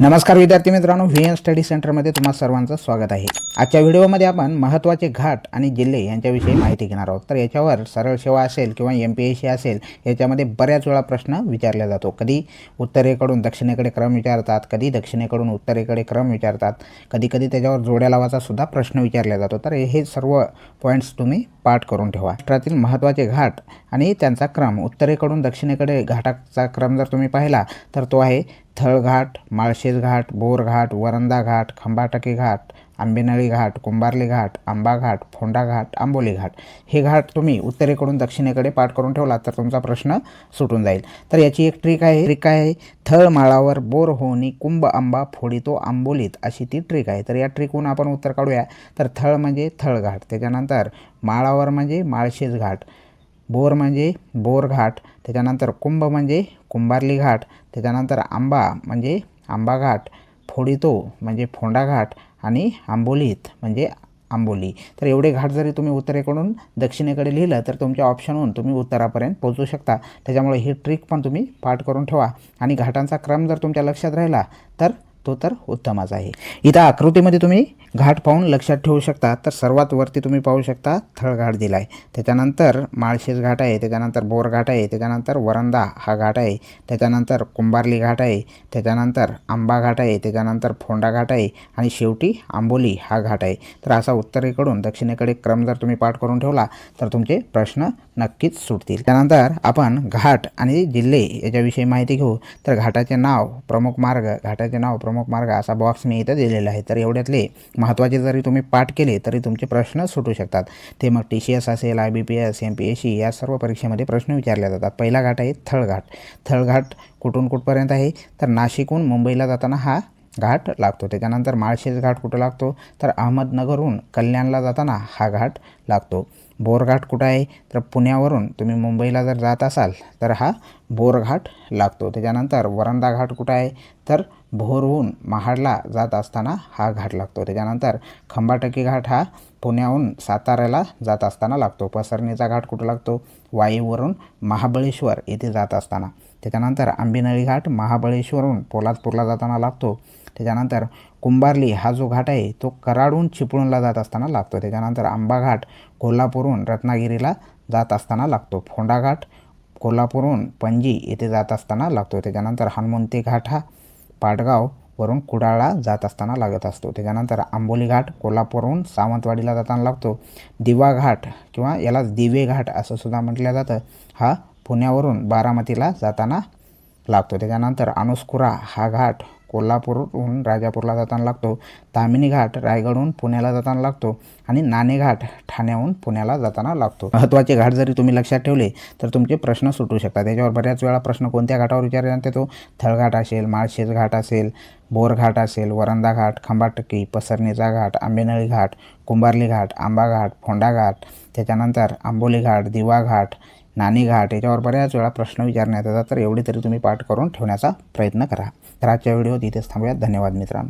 नमस्कार विद्यार्थी मित्रांनो व्ही एन स्टडी सेंटरमध्ये तुम्हा सर्वांचं स्वागत आहे. आजच्या व्हिडिओमध्ये आपण महत्त्वाचे घाट आणि जिल्हे यांच्याविषयी माहिती घेणार आहोत. तर याच्यावर सरळ सेवा असेल किंवा एम पी एस सी असेल याच्यामध्ये बऱ्याच वेळा प्रश्न विचारला जातो. कधी उत्तरेकडून दक्षिणेकडे क्रम विचारतात कधी दक्षिणेकडून उत्तरेकडे क्रम विचारतात कधी कधी त्याच्यावर जोड्या लावाचा सुद्धा प्रश्न विचारला जातो. तर हे सर्व पॉईंट्स तुम्ही पाठ करून ठेवा. राष्ट्रातील महत्त्वाचे घाट आणि त्यांचा क्रम. उत्तरेकडून दक्षिणेकडे घाटाचा क्रम जर तुम्ही पाहिला तर तो आहे थळघाट माळशेज घाट बोरघाट वरंदा घाट खंबाटकी घाट आंबेनळी घाट कुंभारली घाट आंबा घाट फोंडा घाट आंबोली घाट हे घाट तुम्ही उत्तरेकडून दक्षिणेकडे पाठ करून ठेवला तर तुमचा प्रश्न सुटून जाईल. तर याची एक ट्रिक आहे ट्रिक आहे थळ माळावर बोर होणी कुंभ आंबा फोडितो आंबोलीत अशी ती ट्रिक आहे. तर या ट्रिकहून आपण उत्तर काढूया. तर थळ म्हणजे थळ घाट त्याच्यानंतर माळावर म्हणजे माळशेज घाट बोर म्हणजे बोरघाट त्याच्यानंतर कुंभ म्हणजे कुंभारली घाट त्याच्यानंतर आंबा म्हणजे आंबा घाट फोडितो म्हणजे फोंडा घाट आणि आंबोलीत म्हणजे आंबोली. तर एवढे घाट जरी तुम्ही उत्तरेकडून दक्षिणेकडे लिहिलं तर तुमच्या ऑप्शनहून तुम्ही उत्तरापर्यंत पोहोचू शकता. त्याच्यामुळे ही ट्रिक पण तुम्ही पाठ करून ठेवा. आणि घाटांचा क्रम जर तुमच्या लक्षात राहिला तर तो तर उत्तमच आहे. इथं आकृतीमध्ये तुम्ही घाट पाहून लक्षात ठेवू शकता तर सर्वात वरती तुम्ही पाहू शकता थळघाट दिला आहे त्याच्यानंतर माळशेज घाट आहे त्याच्यानंतर बोरघाट आहे त्याच्यानंतर वरंदा हा घाट आहे त्याच्यानंतर कुंभारली घाट आहे त्याच्यानंतर आंबा घाट आहे त्याच्यानंतर फोंडा घाट आहे आणि शेवटी आंबोली हा घाट आहे. तर असा उत्तरेकडून दक्षिणेकडे क्रम जर तुम्ही पाठ करून ठेवला तर तुमचे प्रश्न नक्कीच सुटतील. त्यानंतर आपण घाट आणि जिल्हे याच्याविषयी माहिती घेऊ. तर घाटाचे नाव प्रमुख मार्ग घाटाचे नाव प्रमुख मार्ग असा बॉक्स मी इथं दिलेला आहे. तर एवढ्यातले महत्त्वाचे जरी तुम्ही पाठ केले तरी तुमचे प्रश्न सुटू शकतात. ते मग टी सी एस असेल I B P S M P S C या सर्व परीक्षेमध्ये प्रश्न विचारले जातात. पहिला घाट आहे थळघाट. थळघाट कुठून कुठपर्यंत आहे? तर नाशिकहून मुंबईला जाताना हा घाट लागतो. त्याच्यानंतर माळशेज घाट कुठं लागतो? तर अहमदनगरहून कल्याणला जाताना हा घाट लागतो. बोरघाट कुठं आहे? तर पुण्यावरून तुम्ही मुंबईला जर जात असाल तर हा बोरघाट लागतो. त्याच्यानंतर वरंदा घाट कुठं आहे? तर भोरहून महाडला जात असताना हा घाट लागतो. त्याच्यानंतर खंबाटकी घाट हा पुण्याहून साताऱ्याला जात असताना लागतो. पसरणीचा घाट कुठं लागतो? वाईवरून महाबळेश्वर येथे जात असताना. त्याच्यानंतर आंबिनळी घाट महाबळेश्वरहून पोलादपूरला जाताना लागतो. त्याच्यानंतर कुंभारली हा जो घाट आहे तो कराडहून चिपळूणला जात असताना लागतो. त्याच्यानंतर आंबा घाट कोल्हापूरहून रत्नागिरीला जात असताना लागतो. फोंडा घाट कोल्हापूरहून पणजी येथे जात असताना लागतो. त्याच्यानंतर हनुमंती घाट हा पाटगाववरून कुडाळला जात असताना लागत असतो. त्याच्यानंतर आंबोली घाट कोल्हापूरहून सावंतवाडीला जाताना लागतो. दिवा घाट किंवा याला दिवे घाट असं सुद्धा म्हटलं जातं. हा पुण्यावरून बारामतीला जाताना लागतो. त्याच्यानंतर अनुस्कुरा हा घाट कोल्हापूरहून राजापूरला जाताना लागतो. तामिनी घाट रायगडहून पुण्याला जाताना लागतो आणि नाणेघाट ठाण्याहून पुण्याला जाताना लागतो. महत्त्वाचे घाट जरी तुम्ही लक्षात ठेवले तर तुमचे प्रश्न सुटू शकतात. त्याच्यावर बऱ्याच वेळा प्रश्न कोणत्या घाटावर विचारले जाते तो? थळघाट असेल माळशेज घाट असेल बोरघाट असेल वरंदा घाट खंबाटकी पसरणीचा घाट आंबेनळी घाट कुंभारली घाट आंबा घाट फोंडा घाट त्याच्यानंतर आंबोली घाट दिवा घाट नाणी घाट याच्यावर बऱ्याच वेळा प्रश्न विचारण्यात येतात. तर एवढे तरी तुम्ही पाठ करून ठेवण्याचा प्रयत्न करा. तर आजच्या व्हिडिओत इथेच थांबूयात. धन्यवाद मित्रांनो.